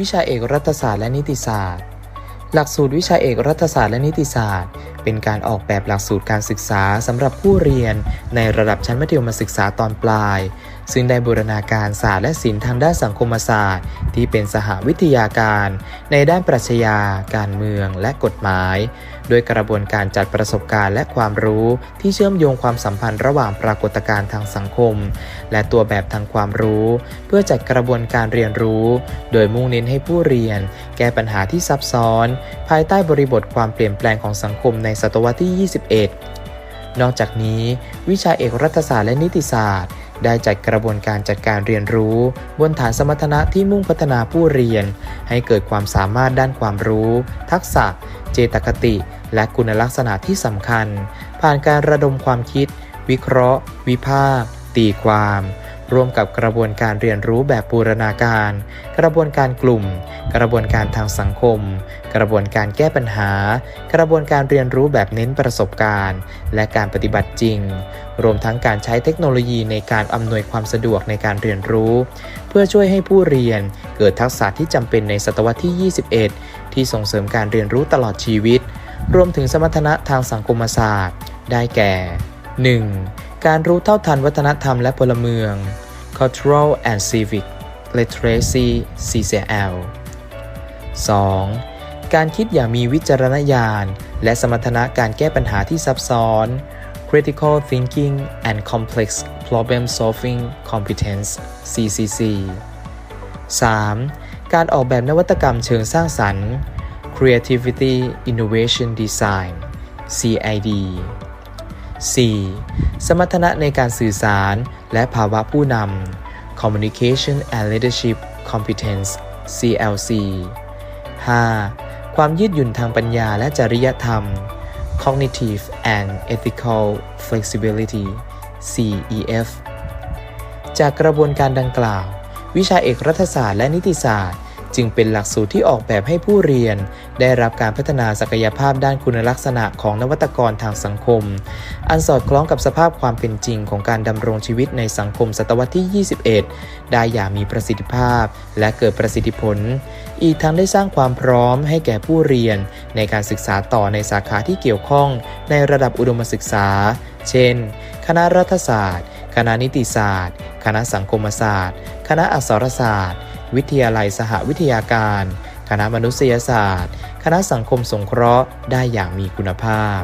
วิชาเอกรัฐศาสตร์และนิติศาสตร์ หลักสูตรวิชาเอกรัฐศาสตร์และนิติศาสตร์ เป็นการออกแบบหลักสูตรการศึกษาสำหรับผู้เรียน ในระดับชั้นมัธยมศึกษาตอนปลาย ซึ่งได้บูรณาการศาสตร์และศิลป์ทางด้านสังคมศาสตร์ ที่เป็นสหวิทยาการ ในด้านปรัชญา การเมือง และกฎหมาย โดยกระบวนการจัดประสบการณ์และความรู้ที่เชื่อมโยงความสัมพันธ์ระหว่างปรากฏการณ์ทางสังคม และตัวแบบทางความรู้ เพื่อจัดกระบวนการเรียนรู้ โดยมุ่งเน้นให้ผู้เรียน แก้ปัญหาที่ซับซ้อน ภายใต้บริบทความเปลี่ยนแปลงของสังคมในศตวรรษที่ 21 นอกจากนี้ วิชาเอกรัฐศาสตร์และนิติศาสตร์ ได้จัดกระบวนการจัดการเรียนรู้ บนฐานสมรรถนะที่มุ่งพัฒนาผู้เรียน ให้เกิดความสามารถด้านความรู้ ทักษะ เจตคติ และคุณลักษณะที่สำคัญ ผ่านการระดมความคิด วิเคราะห์ วิพากษ์ตีความ ร่วมกับกระบวนการเรียนรู้แบบบูรณาการ กระบวนการกลุ่ม กระบวนการทางสังคม กระบวนการแก้ปัญหา กระบวนการเรียนรู้แบบเน้นประสบการณ์ และการปฏิบัติจริง รวมทั้งการใช้เทคโนโลยีในการอำนวยความสะดวกในการเรียนรู้ เพื่อช่วยให้ผู้เรียนเกิดทักษะที่จำเป็นในศตวรรษที่ 21 ที่ส่งเสริมการเรียนรู้ตลอดชีวิต รวมถึงสมรรถนะทางสังคมศาสตร์ ได้แก่ 1. การรู้เท่าทันวัฒนธรรมและพลเมือง Cultural and Civic Literacy CCL 2. การคิดอย่างมีวิจารณญาณ และสมรรถนะการแก้ปัญหาที่ซับซ้อน Critical Thinking and Complex Problem Solving Competence CCC 3. การออกแบบนวัตกรรมเชิงสร้างสรรค์ Creativity Innovation Design CID 4. สมรรถนะในการสื่อสารและภาวะผู้นำ Communication and Leadership Competence CLC 5. ความยืดหยุ่นทางปัญญาและจริยธรรม Cognitive and Ethical Flexibility CEF จากกระบวนการดังกล่าว วิชาเอกรัฐศาสตร์และนิติศาสตร์ จึงเป็นหลักสูตรที่ออกแบบให้ผู้เรียน ได้รับการพัฒนาศักยภาพด้านคุณลักษณะของนวัตกรทางสังคม อันสอดคล้องกับสภาพความเป็นจริงของการดำรงชีวิตในสังคมศตวรรษที่ 21 ได้อย่างมีประสิทธิภาพ และเกิดประสิทธิผล อีกทั้งได้สร้างความพร้อมให้แก่ผู้เรียน ในการศึกษาต่อในสาขาที่เกี่ยวข้องในระดับอุดมศึกษา เช่น คณะรัฐศาสตร์ คณะนิติศาสตร์ คณะสังคมศาสตร์ คณะอักษรศาสตร์ วิทยาลัยสหวิทยาการ คณะมนุษยศาสตร์ คณะสังคมสงเคราะห์ได้อย่างมีคุณภาพ